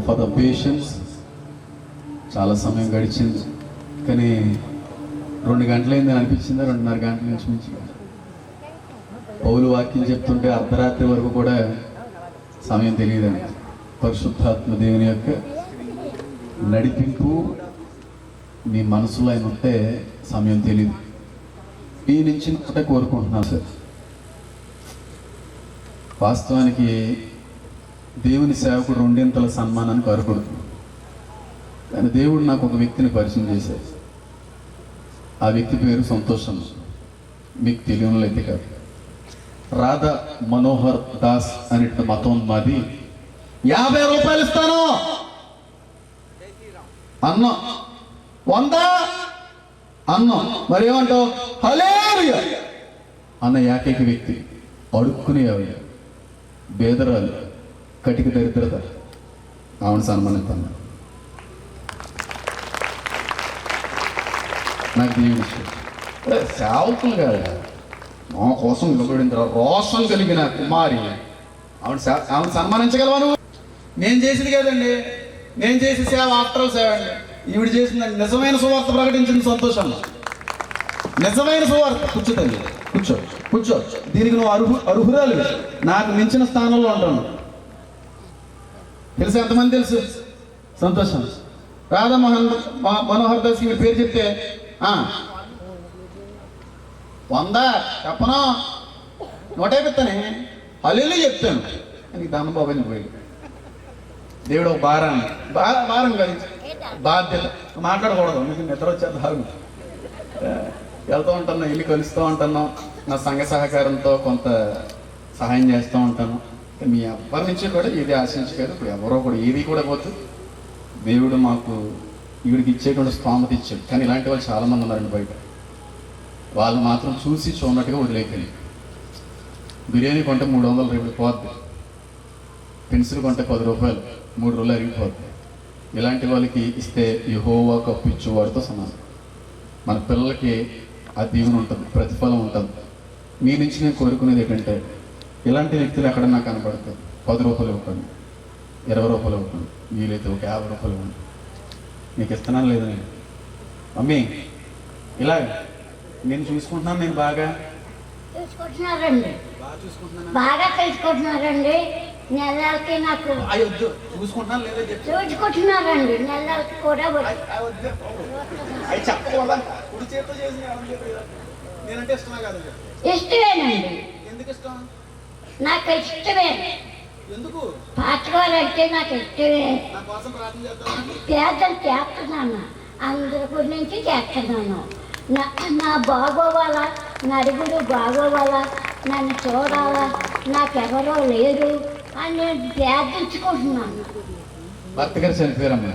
For the patience చాలా సమయం గడిచింది. కానీ రెండు గంటలైంది అని అనిపించిందా? రెండున్నర గంటల నుంచి మించి పౌలు వాక్యం చెప్తుంటే అర్ధరాత్రి వరకు కూడా సమయం తెలియదండి. పరిశుద్ధాత్మ దేవుని యొక్క నడిపింపు మీ మనసులో ఆయన ఉంటే సమయం తెలియదు మీ నుంచి కూడా కోరుకుంటున్నాను సార్. వాస్తవానికి దేవుని సేవకుడు రెండింతల సన్మానానికి అర్హుడు కానీ దేవుడు నాకు ఒక వ్యక్తిని పరిచయం చేశాడు. ఆ వ్యక్తి పేరు సంతోషం. మీకు తెలియని అయితే కాదు. రాధా మనోహర్ దాస్ అనే మతోన్మాది యాభై రూపాయలు ఇస్తాను. అన్నం వంద? అన్నం మరి ఏమంటావు అన్న ఏకైక వ్యక్తి అడుక్కునే అడుక్కునేవాడు బేదరాలు. కటిక దరిద్రత ఆవిడ సన్మానిస్తాను నాకు దేవుని ఇష్టం. సేవకులు కాదు మా కోసం నిలబడిన తర్వాత రోషం కలిగిన కుమారి. ఆవిడ ఆవిడ సన్మానించగలవా నువ్వు? నేను చేసింది కదండి. నేను చేసే సేవ ఆఫ్టర్ సేవ అండి. ఈవిడ చేసిన నిజమైన సువార్త ప్రకటించింది సంతోషం నిజమైన సువార్త. కూర్చో తల్లి కూర్చో కూర్చో. దీనికి నువ్వు అర్హు అర్హురాలు నాకు మించిన స్థానంలో ఉంటాను. తెలుసు? ఎంతమంది తెలుసు? సంతోషం. రాధా మోహన్ మనోహర్ దాస్ ఈవిడ పేరు చెప్తే ఆ, వంద చెప్పను. నూట చెప్తానే అల్లు చెప్తాను. నీకు దాని అని పోయి. దేవుడు ఒక భారాన్ని. భా- భారం కాదు. బాధ్యత. మాట్లాడకూడదు. మీకు నిద్ర వచ్చే దారుణం వెళ్తూ ఉంటాను ఇల్లు కలుస్తూ ఉంటాను నా సంఘ సహకారంతో కొంత సహాయం చేస్తూ ఉంటాను మీ అబ్బాయి నుంచి కూడా ఇది ఆశించలేదు. ఇప్పుడు ఎవరో కూడా ఏది కూడా పోతు దేవుడు మాకు ఈవిడికి ఇచ్చేటువంటి స్థామత ఇచ్చాడు. కానీ ఇలాంటి వాళ్ళు చాలామంది ఉన్నారండి బయట. వాళ్ళు మాత్రం చూసి చూడనట్టుగా వదిలేకండి బిర్యానీ కొంటే మూడు వందలు రేపు పోద్ది. పెన్సిల్ కొంటే పది రూపాయలు మూడు రోజులు అరిగిపోద్ది ఇలాంటి వాళ్ళకి ఇస్తే యహోవా కప్పు ఇచ్చేవాడితో సమానం. మన పిల్లలకి ఆ దీవెన ఉంటుంది ప్రతిఫలం ఉంటుంది. మీ నుంచి నేను కోరుకునేది ఏంటంటే ఇలాంటి వ్యక్తులు ఎక్కడన్నా కనపడతాయి పది రూపాయలు ఇవ్వకండి ఇరవై రూపాయలు ఇవ్వకండి వీలైతే ఒక యాభై రూపాయలు ఇవ్వండి. నీకు ఇస్తున్నాను లేదు నేను. మమ్మీ ఇలా నేను చూసుకుంటున్నాను నేను బాగా? చూసుకుంటున్నారండి. బాగా చూసుకుంటున్నాను? బాగా తెలుసుకుంటున్నారండి. నెలలకి నాకు చూసుకుంటున్నాను లేదా చూసుకుంటున్నారండి. కూడా ఇష్టమేనండి. ఎందుకు ఇష్టం? నాకు ఇష్టమే ఎందుకు? పాటగారంటే నాకు ఇష్టమే నా కోసం ప్రార్థన చేద్దామని పేదలు చేస్తున్నాను. అందరి గురించి చేస్తున్నాను. నా నా బాగోవాలా నలుగురు బాగోవాలా నన్ను చూడాలా నాకెవరో లేరు అని నేను ప్రార్థించుకుంటున్నాను. భర్త గారు చనిపోయారమ్మా.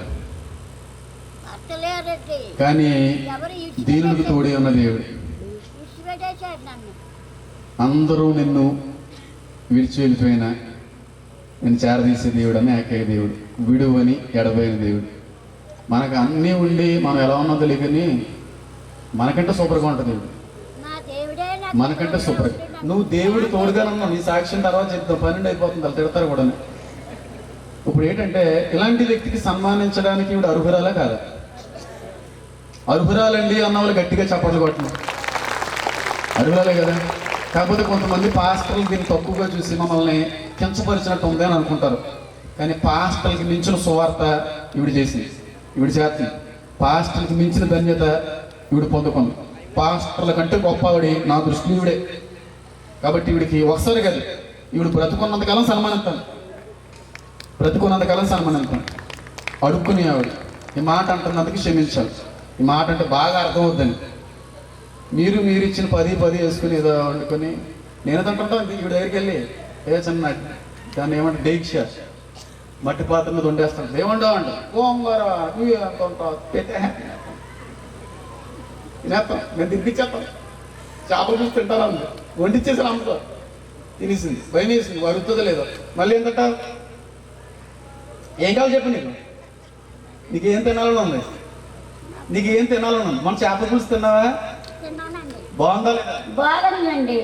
కానీ ఎవరు దీనులకు తోడే ఉన్న దేవుడు. అందరూ నిన్ను విడిచి వెళ్ళిపోయినా నేను చేరదీసే దేవుడు అని ఏకైక దేవుడు. విడువని ఎడబోయిన దేవుడు. మనకు అన్నీ ఉండి మనం ఎలా ఉన్నదో తెలియని మనకంటే సూపర్గా ఉంటుంది దేవుడు. మనకంటే సూపర్. నువ్వు దేవుడు తోడుగా ఉన్నావు. నీ సాక్ష్యం తర్వాత చెప్తావు పన్నెండు అయిపోతుంది. వాళ్ళు తిడతారు కూడా ఇప్పుడు ఏంటంటే ఇలాంటి వ్యక్తికి సన్మానించడానికి ఇవిడ అర్హురాలా కాదా. అర్హురాలండి అన్న వాళ్ళు గట్టిగా చప్పట్లు కొట్టను అర్హురాలే కదా? కాకపోతే కొంతమంది పాస్టర్లు దీన్ని తక్కువగా చూసి మమ్మల్ని కించపరిచినట్టు ఉంది అని అనుకుంటారు. కానీ పాస్టర్కి మించిన సువార్త ఇవిడు చేసింది. ఇవిడ చేస్తుంది. పాస్టర్కి మించిన ధన్యత ఇవిడ పొందుకుంది. పాస్టర్ల కంటే గొప్పవాడి నా దృష్టిలో ఇవిడే కాబట్టి ఇవిడికి ఒకసారి కాదు ఇవిడు బ్రతుకున్నంతకాలం సన్మానిస్తాను. బ్రతుకున్నంతకాలం సన్మానిస్తాను. అడుక్కునే ఆవిడ. ఈ మాట అంటున్నందుకు క్షమించాలి. ఈ మాట అంటే బాగా అర్థమవుద్దని. మీరు మీరు ఇచ్చిన పది పది వేసుకుని ఏదో వండుకొని నేను తింటుంటాను ఈవిడ దగ్గరికి వెళ్ళి ఏ చిన్న దాన్ని ఏమంటే డేక్ష మట్టి పాత్ర మీద వండేస్తాడు అంట. గోంగూర నువ్వు ఎంత ఉంటావు పెట్టే. తినేస్తాం నేను తినిపించేస్తాను చేపల పులుసు తింటాను అందు. వండిచ్చేసాను అమ్మతో. తినేసింది. భయం వేసింది. వరుతుందో లేదో మళ్ళీ ఏంటంట ఏం కావాలి చెప్పు నీకు? నీకు ఏం తినాలని ఉంది? నీకు ఏం తినాలని ఉంది? మన చేప పులుసు తిన్నావా? బాగుందండి?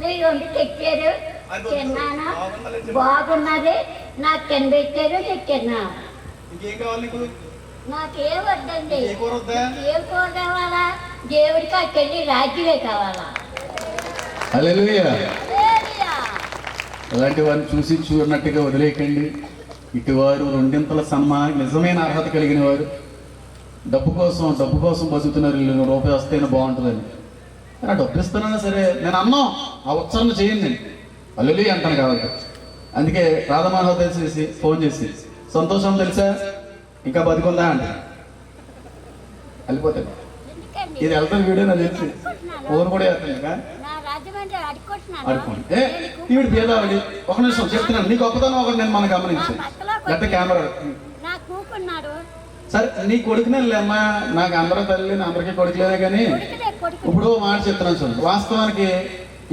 మీరు తెచ్చారు. తిన్నాను? బాగున్నది. నాకు కింద పెట్టారు తెచ్చాను ఇంకేం కావాలి నీకు? నాకేం వద్దండి. ఏ కూర కావాలా? దేవుడికి అక్కడి రాజ్యమే కావాలా? హల్లెలూయా. హల్లెలూయా. అలాంటి వారిని చూసి చూడనట్టుగా వదిలేయకండి. ఇటువారు రెండింతల సన్మా నిజమైన అర్హత కలిగిన వారు. డబ్బు కోసం డబ్బు కోసం బతుకుతున్నారు వీళ్ళు. రూపాయి వస్తేనే బాగుంటుందని. ఆ డబ్బు ఇస్తానన్నా? సరే. నేను అన్నాం. ఆ ఉచ్చారణ చేయండి. నేను అల్లులి అంటాను కాబట్టి. అందుకే రాధమాధవ్ తెలిసేసి ఫోన్ చేసి సంతోషం తెలుసా? ఇంకా బతికుందా? అంటే. వెళ్ళిపోతాడు. ఎందుకండి? ఇది వెళ్తాను వీడియో నాకు తెలిసి. ఫోన్ కూడా వేస్తాను ఇంకా నా రాజమండ్రి అడుక్కుంటున్నాను. అనుకోండి ఏ ఈవిడ పేదవాడి. ఒక నిమిషం చెప్తున్నాను. నీ గొప్పతనం ఒకటి నేను మనం గమనించి గట్ట కెమెరా సరే నీ కొడుకునే లేమ్మా. నాకు అందరూ తల్లి అందరికీ కొడుకులేదే కానీ ఇప్పుడు మాట చెప్తున్నాను చూడండి వాస్తవానికి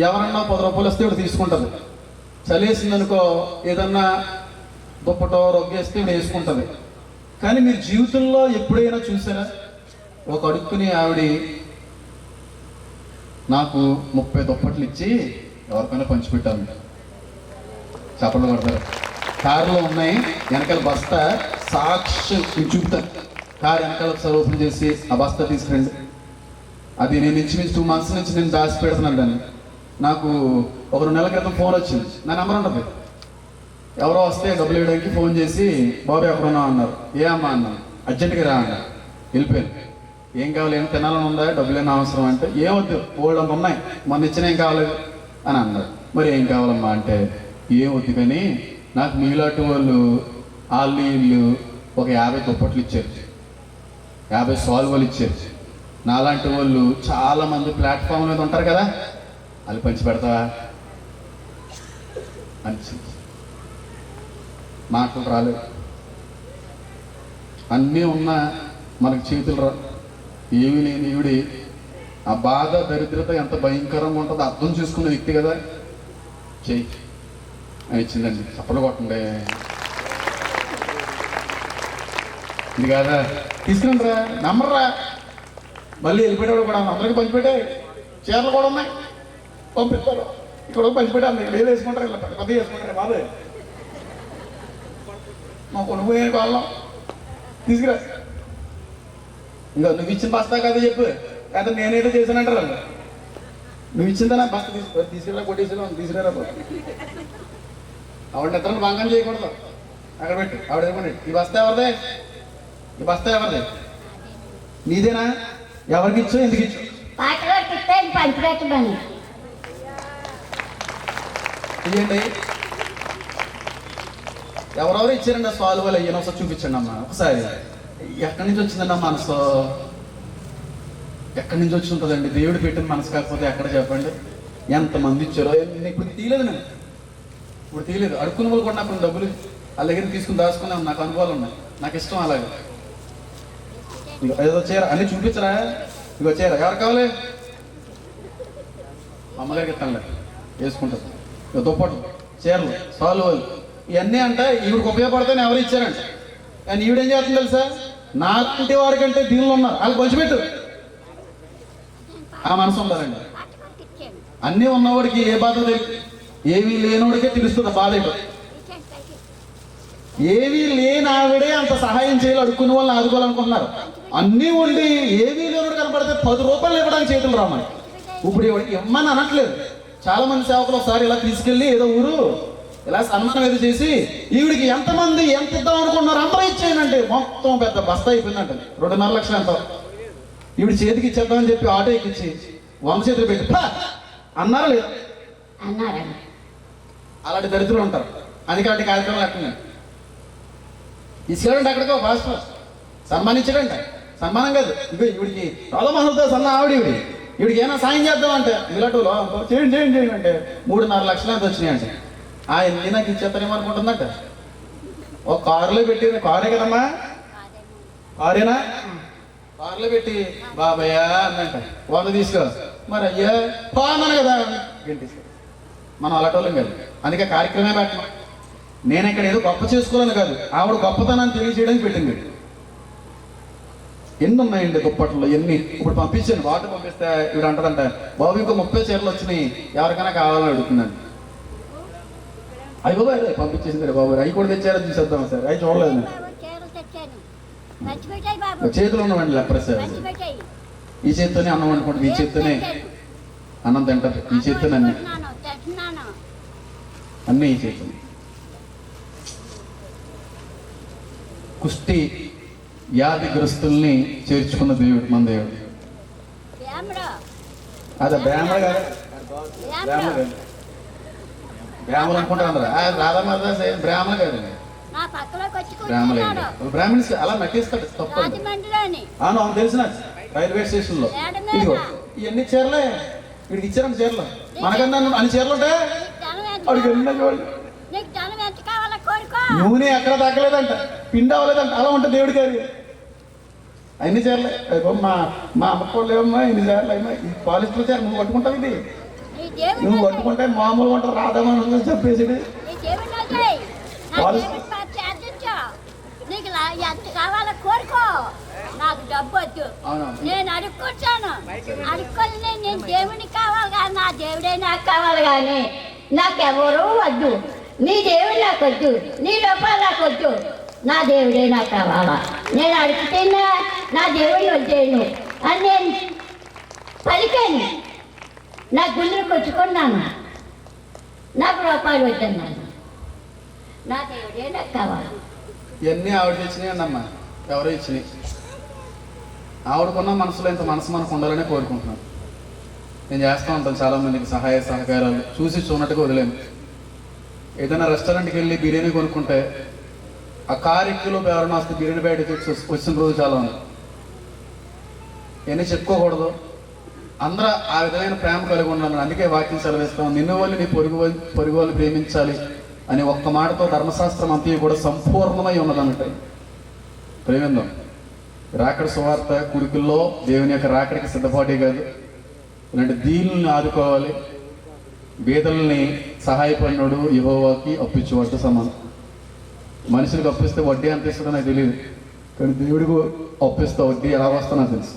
ఎవరన్నా పది రూపాయలు వస్తే ఇప్పుడు తీసుకుంటుంది. చలేసింది అనుకో ఏదన్నా దుప్పటో రొగ్గేస్తే ఇప్పుడు వేసుకుంటుంది. కానీ మీరు జీవితంలో ఎప్పుడైనా చూసారా? ఒక అడుక్కుని ఆవిడ నాకు ముప్పై దుప్పట్లు ఇచ్చి ఎవరికైనా పంచిపెట్టాను చప్పట్లు పడతారు కారులో ఉన్నాయి. వెనకాల బస్తా. సాక్షి మీకు చూపుతాను కారు వెనకాల ఒకసారి చేసి ఆ బస్తా తీసుకురండి. అది నేను ఇంచుమించు టూ మంత్స్ నుంచి నేను దాచి పెడుతున్నాను దాన్ని. నాకు ఒక రెండు నెలల క్రితం ఫోన్ వచ్చింది. నా నెంబర్ ఉంటుంది. ఎవరో వస్తే డబ్బులు ఇవ్వడానికి ఫోన్ చేసి బాబు ఎక్కడున్నావు? అన్నారు. ఏ అమ్మా? అన్నాను. అర్జెంటుగా రా అన్నారు వెళ్ళిపోయాను. ఏం కావాలి? ఏం తినాలని ఉందా? డబ్బులు ఏమైనా అవసరం అంటే ఏమొద్దు ఓల్డ్ అమ్మ ఉన్నాయి. మొన్న ఇచ్చిన ఏం కావాలి అని అన్నారు మరి ఏం కావాలమ్మా? అంటే ఏం కానీ నాకు మీలాంటి వాళ్ళు వాళ్ళు వీళ్ళు ఒక యాభై దుప్పట్లు ఇచ్చారు. యాభై సాల్వలు ఇచ్చారు. నాలాంటి వాళ్ళు చాలా మంది ప్లాట్ఫామ్ మీద ఉంటారు కదా వాళ్ళు పంచి పెడతావా? అనిపించింది మాటలు రాలేదు. అన్నీ ఉన్నా మనకు చేతులు రా ఏమీ లేని ఈవిడి ఆ బాధ దరిద్రత ఎంత భయంకరంగా ఉంటుందో అర్థం చేసుకునే వ్యక్తి కదా. చెయ్యి ఇచ్చిందండి చప్పలు కొట్టండి. ఇది కాదా తీసుకురండి రా నమ్మర్రా. మళ్ళీ వెళ్ళిపోయేవాడు కూడా అందరికి పంచిపెట్టే. చీరలు కూడా ఉన్నాయి. పంపిస్తారు. ఇక్కడ పంచిపెట్టాలి. ఇక్కడ లేదు వేసుకుంటారు ఇలా పెద్ద వేసుకుంటారు. బాబు. మా కొనుక్కోయే కాలం తీసుకురా. ఇంకా నువ్వు ఇచ్చిన బస్తా కదా చెప్పు. లేదా నేనేదో చేశానంటారు నువ్వు ఇచ్చిందా బస్తా? తీసుకు తీసుకురా కొట్టేసిరా తీసుకురా ఆవిడ నిద్రను భంగం చేయకూడదు. అక్కడ పెట్టు ఆవిడ ఎదుర్కొండి ఈ బస్తా ఎవరిదే? ఈ బస్తా ఎవరిదే? నీదేనా? ఎవరికి ఇచ్చు ఎందుకు ఇచ్చు ఇదేంటి? ఎవరెవరు ఇచ్చారండి సాల్వ్ అయ్యాను ఒకసారి చూపించండి అమ్మా ఒకసారి. ఎక్కడి నుంచి వచ్చిందండి ఆ మనసు? ఎక్కడి నుంచి వచ్చి ఉంటుందండి దేవుడు పెట్టిన మనసు కాకపోతే ఎక్కడ చెప్పండి? ఎంతమంది ఇచ్చారో? నేను ఇప్పుడు తీయలేదు నేను. ఇప్పుడు తీయలేదు. అడుక్కున్న వాళ్ళు కూడా నాకు డబ్బులు వాళ్ళ దగ్గర తీసుకుని దాచుకునే నాకు అనుభవాలు ఉన్నాయి. నాకు ఇష్టం అలాగే. ఏదో చీర అన్ని చూపించరా? ఇగో చీర ఎవరు కావాలి? అమ్మగారికి ఇస్తానులే. వేసుకుంటారు. ఇక దుప్పట్లు చీరలు సాల్వలు ఇవన్నీ అంటే ఈవిడికి ఉపయోగపడతాయని ఎవరు ఇచ్చారంట. కానీ ఈవిడ ఏం చేస్తుంది తెలుసా? నాకంటే వారికంటే దీనిలో ఉన్నారు. వాళ్ళు పంచిపెట్టు. ఆ మనసు ఉండాలండి. అన్నీ ఉన్నవాడికి ఏ బాధ తెలియదు ఏమీ లేనోడికే తెలుస్తుంది బాధ ఏవీ లేని ఆవిడే అంత సహాయం చేయాలి అడుక్కున్న వాళ్ళని ఆదుకోవాలనుకుంటున్నారు. అన్నీ ఉండి ఏవీ లేనుడు కనపడితే పది రూపాయలు ఇవ్వడానికి చేతులు రామని ఇప్పుడు ఇవ్వ- ఇమ్మని అనట్లేదు. చాలా మంది సేవకులు ఒకసారి ఇలా తీసుకెళ్ళి ఏదో ఊరు ఇలా సన్మానం ఏదో చేసి ఈవిడికి ఎంతమంది ఎంత ఇద్దాం అనుకుంటున్నారు అందరూ ఇచ్చేయనండి మొత్తం పెద్ద బస్తా అయిపోయిందంట. రెండున్నర లక్షలు ఎంత? ఈవిడ చేతికి ఇచ్చేద్దామని చెప్పి ఆటో ఎక్కించి వంశ చేతులు పెట్టి అన్నారా లేదు? అన్నారా అలాంటి దరిద్రులు ఉంటారు. అందుకే అలాంటి కార్యక్రమాలు అట్టినాయి తీసుకెళ్ళండి అక్కడికో భాస్కర్ సన్మానించడండి సన్మానం కాదు. ఇక ఇవిడికి చాలా మనతో సన్న ఆవిడ ఇవి ఇవిడికి ఏమైనా సాయం చేద్దామంటే మిలటూలో చేయండి చేయండి చేయండి అంటే మూడున్నర లక్షలు ఎంత వచ్చినాయి ఆయన ఎన్ని నాకు ఇచ్చేస్తారేమో అనుకుంటుందంట. ఒక కారులో పెట్టింది కారే కదమ్మా? కారేనా? కారులో పెట్టి బాబయ్యా అన్నంట. వంద తీసుకో. మరి అయ్యా పోన్నాను కదా. గంటేసుకో మనం వాళ్ళం కదా. అందుకే కార్యక్రమే పెట్టడం నేను ఇక్కడ ఏదో గొప్ప చేసుకోవాలని కాదు. ఆవిడ గొప్పతనాన్ని తెలియజేయడానికి పెట్టింది ఎన్ని ఉన్నాయండి దుప్పట్లు? ఎన్ని? ఇప్పుడు పంపించాను వాటర్ పంపిస్తే ఇవిడ అంటదంట బాబు ఇంకో ముప్పై చీరలు వచ్చినాయి. ఎవరికైనా కావాలని అయ్యి బాబా అదే పంపించేసింది బాబు అవి కూడా తెచ్చారో? చూసేద్దాం సార్? అవి చూడలేదు చేతిలో ఉన్నవండి లెప్రసారి ఈ చేత్తోనే అన్నం అనుకుంటుంది ఈ చేత్తోనే అన్నం తింటది ఈ చేత్తోనే అన్ని. అన్నీ చేత్తోనే కుష్టి వ్యాధిగ్రస్తుల్ని చేర్చుకున్న దేవుడు మన దేవుడు. అదే బ్రాహ్మణ కాదు. బ్రాహ్మణ ఏమడో కాదు. బ్రాహ్మణ అనుకుంటారు రాధమ్మ బ్రాహ్మణ వచ్చి బ్రాహ్మణ బ్రాహ్మణ్స్ అలా నటిస్తాడు. రాజమండ్రిలోని. అవును అవును తెలిసిన రైల్వే స్టేషన్లో మేడ మీద. ఇదిగో ఇవన్నీ చీరలే. వీడికి ఇచ్చారండి చీరలు. మనకన్నా అన్ని చీరలు ఉంటాయి? ఎన్నో చూడండి నూనె ఎక్కడ తగ్గలేదంట పిండి అవ్వలేదంట అలా ఉంటుంది దేవుడి గారి అన్ని చీరలే. అయ్యో మా మా అమ్మకోళ్ళు ఏమమ్మా ఇన్ని చీరలు అయినా. ఈ పాలిస్టర్ చీర నువ్వు కట్టుకుంటావు ఇది? నువ్వు కట్టుకుంటే మామూలుగా ఉంటావు రాధామని చెప్పేసి. నీకు డబ్బు వద్దు. నేను అడుక్కుంటాను అడుక్కొని నేను దేవుడిని కావాలి కానీ నా దేవుడే నాకు కావాలి కానీ నాకెవరూ వద్దు. నీ దేవుడు నాకు వద్దు నీ రూపాయలు నాకు వద్దు నా దేవుడే నాకు కావాలా నేను అడుగుతున్నా నా దేవుడిని వద్దేను. అని నేను పలికాను. నా గుండెలు వచ్చుకున్నాను నాకు రూపాయలు వద్దన్నాను. నా దేవుడే నాకు కావాలి ఇవన్నీ ఆవిడ తెచ్చినాయి అమ్మా ఎవరో ఇచ్చినాయి. ఆవిడకున్న మనసులో ఇంత మనసు మనకు ఉండాలని కోరుకుంటున్నాను. నేను చేస్తూ ఉంటాను చాలా మందికి సహాయ సహకారాలు. చూసి చూనట్టుగా వదిలేను. ఏదైనా రెస్టారెంట్కి వెళ్ళి బిర్యానీ కొనుక్కుంటే ఆ కారు ఎక్కులో ఎవరైనా వస్తే బిర్యానీ బయట వచ్చిన రోజు చాలా ఉంది. ఇవన్నీ చెప్పుకోకూడదు. అందరూ ఆ విధమైన ప్రేమ కలిగి ఉన్నాను అందుకే వాక్యం సెలవిస్తాం నిన్ను వాళ్ళు నీ పొరుగు పొరుగు వాళ్ళు ప్రేమించాలి అని ఒక్క మాటతో ధర్మశాస్త్రం అంతా కూడా సంపూర్ణమై ఉన్నదన్నట్టు. ప్రేమిందాం. రాకడ సువార్త కురుకుల్లో దేవుని యొక్క రాకడికి సిద్ధపాటే కాదు. ఇలాంటి దీనుల్ని ఆదుకోవాలి. బీదల్ని సహాయపడినోడు యహోవాకి అప్పించేవాడితో సమానం. మనుషులకు అప్పిస్తే వడ్డీ ఎంత ఇస్తుందో నాకు తెలియదు కానీ దేవుడికి అప్పిస్తే వడ్డీ ఎలా వస్తుందో నాకు తెలుసు.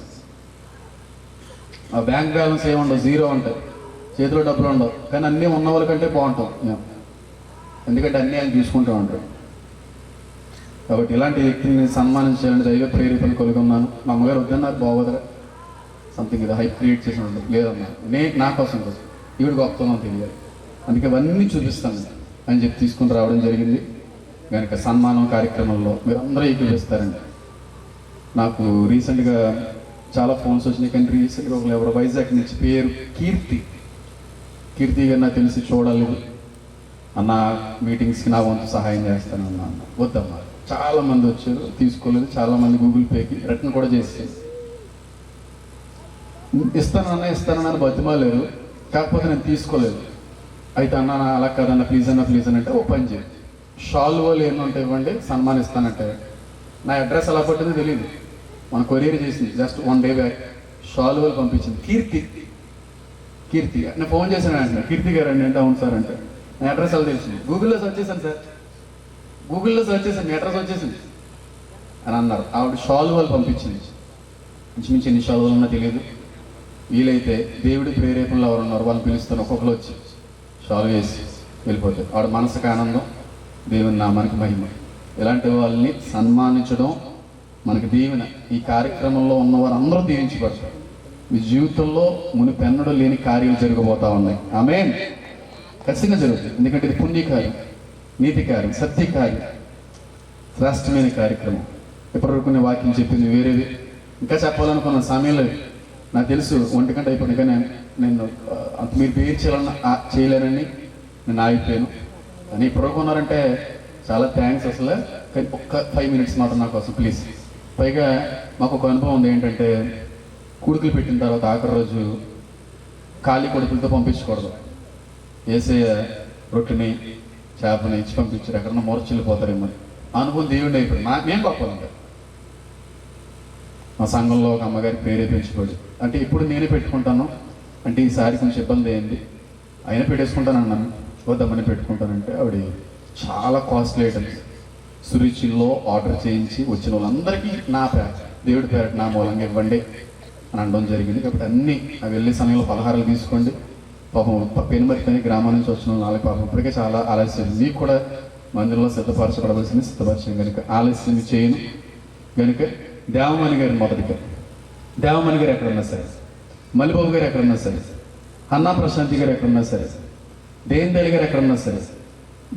ఆ బ్యాంక్ బ్యాలెన్స్ ఏముండవు? జీరో ఉంటాయి చేతిలో డబ్బులు ఉండవు. కానీ అన్నీ ఉన్న వాళ్ళకంటే బాగుంటాం. మేము ఎందుకంటే అన్నీ ఆయన తీసుకుంటూ ఉంటాడు. కాబట్టి ఇలాంటి వ్యక్తిని సన్మానించాలని దైవ ప్రేరేపణ కలుగున్నాను మా అమ్మగారు వద్దన్నారు బాగోదరా సంథింగ్ ఇది హైప్ క్రియేట్ చేసిన ఉండదు. లేదమ్మా నే నా కోసం కాదు. ఈవిడ గొప్పతనం తెలియాలి అందుకే అవన్నీ చూపిస్తాను. అని చెప్పి తీసుకుని రావడం జరిగింది. కనుక సన్మానం కార్యక్రమంలో మీరు అందరూ ఏకీపిస్తారండి నాకు రీసెంట్గా చాలా ఫోన్స్ వచ్చినాయి. కానీ రీసెంట్గా ఒకళ్ళు ఎవరు వైజాగ్ నుంచి పేరు కీర్తి. కీర్తి గారు నాకు తెలిసి చూడాలి అన్న మీటింగ్స్కి నా వంతు సహాయం చేస్తాను అన్న వద్దమ్మా చాలా మంది వచ్చారు. తీసుకోలేదు. చాలామంది గూగుల్ పేకి రిటర్న్ కూడా చేసేది ఇస్తానన్నా ఇస్తానన్నా బతిమాలేదు కాకపోతే నేను తీసుకోలేదు. అయితే అన్న నా అలా కాదన్న ప్లీజ్ అన్న ప్లీజ్ అని అంటే ఓ పని చేయి. షాల్వోలు ఏమంటే ఇవ్వండి సన్మానిస్తానంటే నా అడ్రస్ ఎలా పట్టిందో తెలియదు మన కొరియర్ చేసింది జస్ట్ వన్ డే బ్యాక్ షాల్వోలు పంపించింది కీర్తి. కీర్తి నేను ఫోన్ చేశాను అంటే కీర్తి గారు అండి అంటే అవును సార్ అంటే. నా అడ్రస్ అలా తెలిసింది? గూగుల్లో సెర్చ్ చేశాను సార్. గూగుల్లో సెర్చ్ చేశాను మీ అడ్రస్ వచ్చేసింది. అని అన్నారు. ఆవిడ షాల్వాలు పంపించింది. ఇంచుమించు ఎన్ని షాల్వాలు ఉన్నా తెలియదు. వీలైతే దేవుడి ప్రేరేపణలు ఎవరు ఉన్నారు వాళ్ళని పిలుస్తాను. ఒక్కొక్కరు వచ్చి సాల్వ్ చేసి వెళ్ళిపోతారు. వాడు మనసుకు ఆనందం దేవుని నామానికి మహిమ. ఇలాంటి వాళ్ళని సన్మానించడం మనకి దీవెన. ఈ కార్యక్రమంలో ఉన్న వారందరూ దీవించబడతారు. మీ జీవితంలో మునిపెన్నడూ లేని కార్యాలు జరగబోతా ఉన్నాయి. ఆమె ఖచ్చితంగా జరుగుతుంది ఎందుకంటే ఇది పుణ్యకార్యం నీతి కార్యం సత్య కార్యం శ్రేష్టమైన కార్యక్రమం. ఇప్పటివరకు నేను వాక్యం చెప్పింది వేరేది. ఇంకా చెప్పాలనుకున్న సమయంలో నాకు తెలుసు ఒంటి గంట అయిపోయింది కానీ నేను అంత మీరు పేరు చేయాలన్న చేయలేనని నేను ఆగిపోయాను. అని ఇప్పుడు ఉన్నారంటే చాలా థ్యాంక్స్ అసలు. కానీ ఒక్క ఫైవ్ మినిట్స్ మాత్రం నా కోసం ప్లీజ్ పైగా మాకు ఒక అనుభవం ఉంది ఏంటంటే కుడుకులు పెట్టిన తర్వాత ఆఖరి రోజు ఖాళీ కొడుకులతో పంపించకూడదు. వేసేయ రొట్టెని చేపని ఇచ్చి పంపించారు. ఎక్కడన్నా మూర్చెళ్ళిపోతారేమో ఆ అనుభవం దేవుడి అయిపోయింది నా మేము గొప్పలు ఉంటాయి మా సంఘంలో ఒక అమ్మగారి పేరే పెంచుకోవచ్చు. అంటే ఇప్పుడు నేనే పెట్టుకుంటాను. అంటే ఈసారి కొంచెం ఇబ్బంది అయింది. అయినా పెట్టేసుకుంటాను అన్నాను వద్దమ్మని పెట్టుకుంటానంటే ఆవిడ చాలా కాస్ట్లీ ఐటమ్స్. సురుచిలో ఆర్డర్ చేయించి వచ్చిన వాళ్ళందరికీ నా పేర దేవుడి పేర నా మూలంగా ఇవ్వండి అని అనడం జరిగింది. కాబట్టి అన్నీ అవి వెళ్ళే సమయంలో పలహారాలు తీసుకోండి. పాపం పెనుమర్తి గ్రామం నుంచి వచ్చిన వాళ్ళకి పాపం ఇప్పటికే చాలా ఆలస్యం. మీకు కూడా మందిరంలో సిద్ధపరచబడవలసింది సిద్ధపరచం కనుక ఆలస్యం చేయను. కనుక దేవమణి మొదటి మొదటిగా దేవమణి గారు ఎక్కడున్నా సరే. మల్లిబాబు గారు ఎక్కడున్నా సరే. అన్నా ప్రశాంతి గారు ఎక్కడున్నా సరే. దేందలి గారు ఎక్కడున్నా సరే.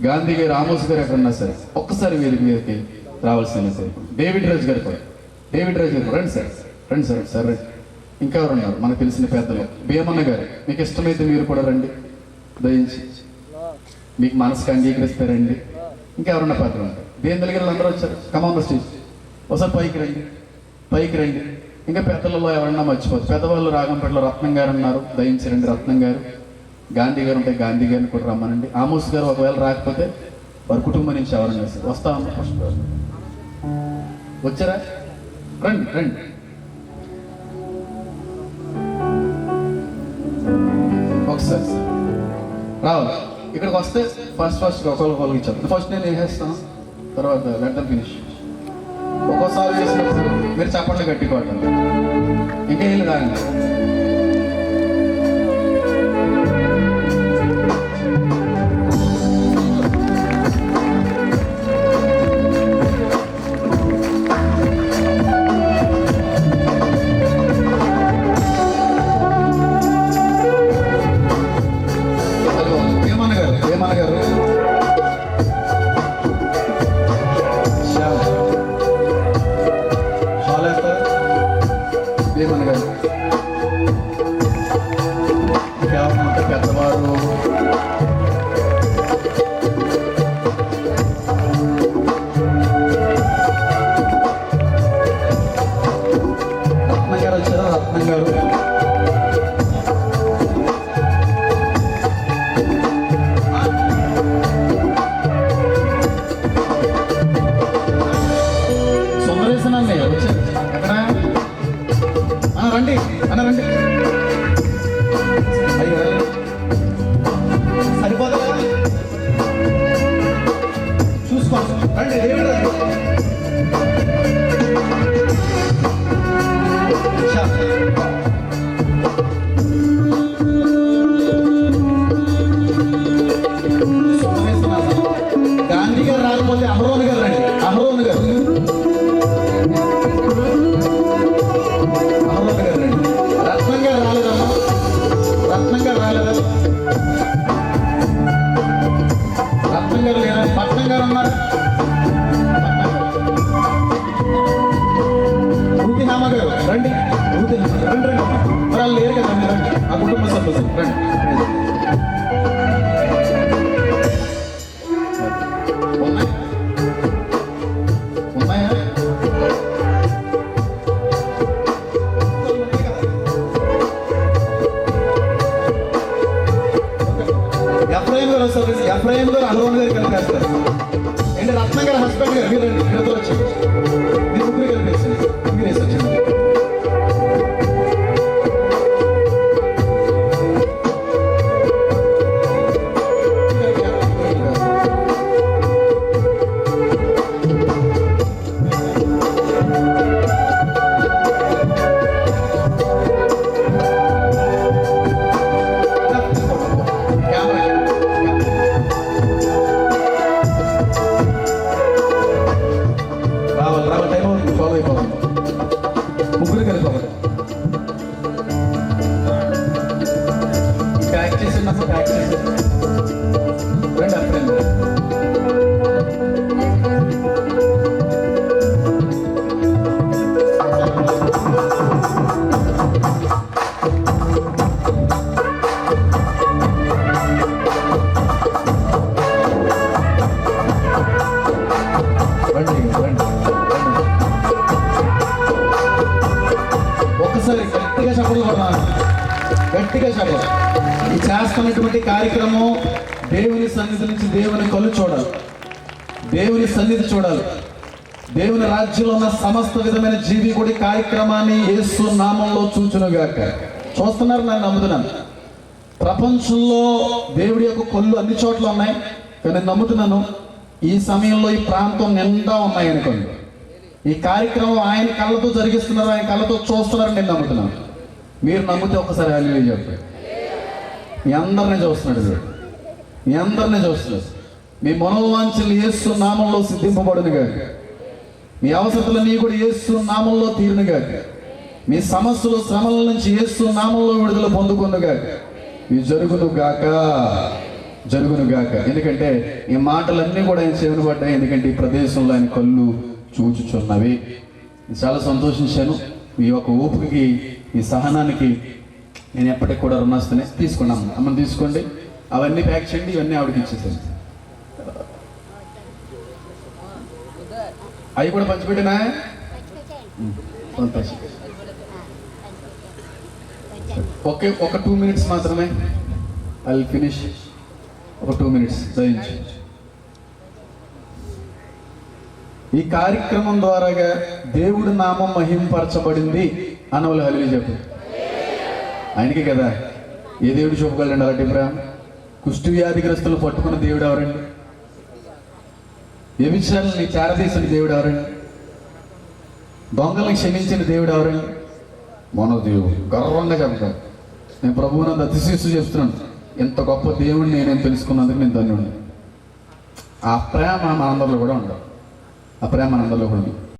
గాంధీ గారు ఆమోస్ గారు ఎక్కడున్నా సరే. ఒక్కసారి వేదిక మీదకి రావాల్సిన సరే. డేవిడ్ రాజు గారు కూడా డేవిడ్ రాజు గారు రండి సార్. రండి సార్ సార్ రండి. ఇంకా ఎవరు ఉన్నారు మనకు తెలిసిన పెద్దలు. భీమన్న గారు. మీకు ఇష్టమైతే మీరు కూడా రండి. దయించి. మీకు మనసుకు అంగీకరిస్తారండి. ఇంకెవరన్నా పెద్దలు ఉంటారు దేందలి గారు అందరూ వచ్చారు. కమాన్ స్టేజ్ ఒకసారి పైకి రండి. పైకి రండి. ఇంకా పెద్దలలో ఎవరన్నా మర్చిపోవచ్చు. పెద్దవాళ్ళు రాగంపేటలో రత్నం గారు ఉన్నారు దయించరండి రత్నం గారు. గాంధీ గారు ఉంటే గాంధీ గారిని కూడా రమ్మనండి. ఆమోస్ గారు ఒకవేళ రాకపోతే వారి కుటుంబం నుంచి ఎవరన్నా వస్తారు వస్తామా? ఫస్ట్ వచ్చారా? రండి రండి. ఒకసారి రావాలి. ఇక్కడికి వస్తే ఫస్ట్ ఫస్ట్ ఒకళ్ళు ఒకరికి ఇచ్చారు ఫస్ట్ నేను వేసేస్తాను. తర్వాత లెటర్ ఫినిష్. ఒక్కోసారి చేసినప్పుడు మీరు చప్పట్లు కట్టుకోవటం ఇంకా వీళ్ళు ఉన్నాయా చప్పుడు చెప్పలు గట్టిగా చెప్పలు. ఈ చేస్తున్నటువంటి కార్యక్రమం దేవుని సన్నిధి నుంచి దేవుని కళ్ళు చూడాలి. దేవుని సన్నిధి చూడాలి. దేవుని రాజ్యంలో ఉన్న సమస్త విధమైన జీవి కూడా కార్యక్రమాన్ని యేసు నామంలో చూచునుగాక. చూస్తున్నారు నేను నమ్ముతున్నాను ప్రపంచంలో దేవుడి యొక్క కొల్లు అన్ని చోట్ల ఉన్నాయి. కానీ నేను నమ్ముతున్నాను ఈ సమయంలో ఈ ప్రాంతం నిండా ఉన్నాయి అనుకోండి. ఈ కార్యక్రమం ఆయన కళ్ళతో జరిగిస్తున్నారు ఆయన కళ్ళతో చూస్తున్నారని నేను నమ్ముతున్నాను. మీరు నమ్మితే ఒకసారి హల్లెలూయా చెప్పండి మీ అందరినీ చూస్తున్నాడు దేవుడు మీ అందరినీ చూస్తున్నాడు. మీ మనోవాంఛలు ఏసు నామంలో సిద్ధింపబడును గాక. మీ అవసరతలన్నీ కూడా ఏసు నామంలో తీరును గాక. మీ సమస్యలు శ్రమల నుంచి ఏసు నామంలో విడుదల పొందుకును గాక. ఇవి జరుగును గాక. జరుగును గాక. ఎందుకంటే ఈ మాటలన్నీ కూడా ఆయన చెవిన పడ్డాయి. ఎందుకంటే ఈ ప్రదేశంలో ఆయన కళ్ళు చూచుచున్నవి. చాలా సంతోషించాను. మీ యొక్క ఓపికకి ఈ సహనానికి నేను ఎప్పటికి కూడా రుణాస్తునే తీసుకున్నాం. అమ్మని తీసుకోండి. అవన్నీ ప్యాక్ చేయండి ఇవన్నీ ఆవిడకి ఇచ్చేసాను అవి కూడా పంచిపెట్టినా? ఓకే ఒక టూ మినిట్స్ మాత్రమే. ఐ ఫినిష్ ఒక టూ మినిట్స్. దయించు ఈ కార్యక్రమం ద్వారాగా దేవుడి నామం మహింపరచబడింది. అన్నవాళ్ళు హలి చెప్పు. ఆయనకే కదా. ఏ దేవుడు చూపగలండి అలాంటి ప్రేమ కుష్టి వ్యాధిగ్రస్తులు పట్టుకున్న దేవుడు ఎవరండి? వ్యభిచారాన్ని చేరదీసిన దేవుడు ఎవరండి? దొంగలను క్షమించిన దేవుడు ఎవరండి? మన దేవుడు గర్వంగా చెప్తాను నేను ప్రభువునందు అతిశిస్తూ చెప్తున్నాను. ఇంత గొప్ప దేవుడిని నేను తెలుసుకున్నందుకు నేను ధన్యుడిని. ఆ ప్రేమ మనందరిలో కూడా ఉండదు ఆ ప్రేమ మనందరిలో కూడా ఉంది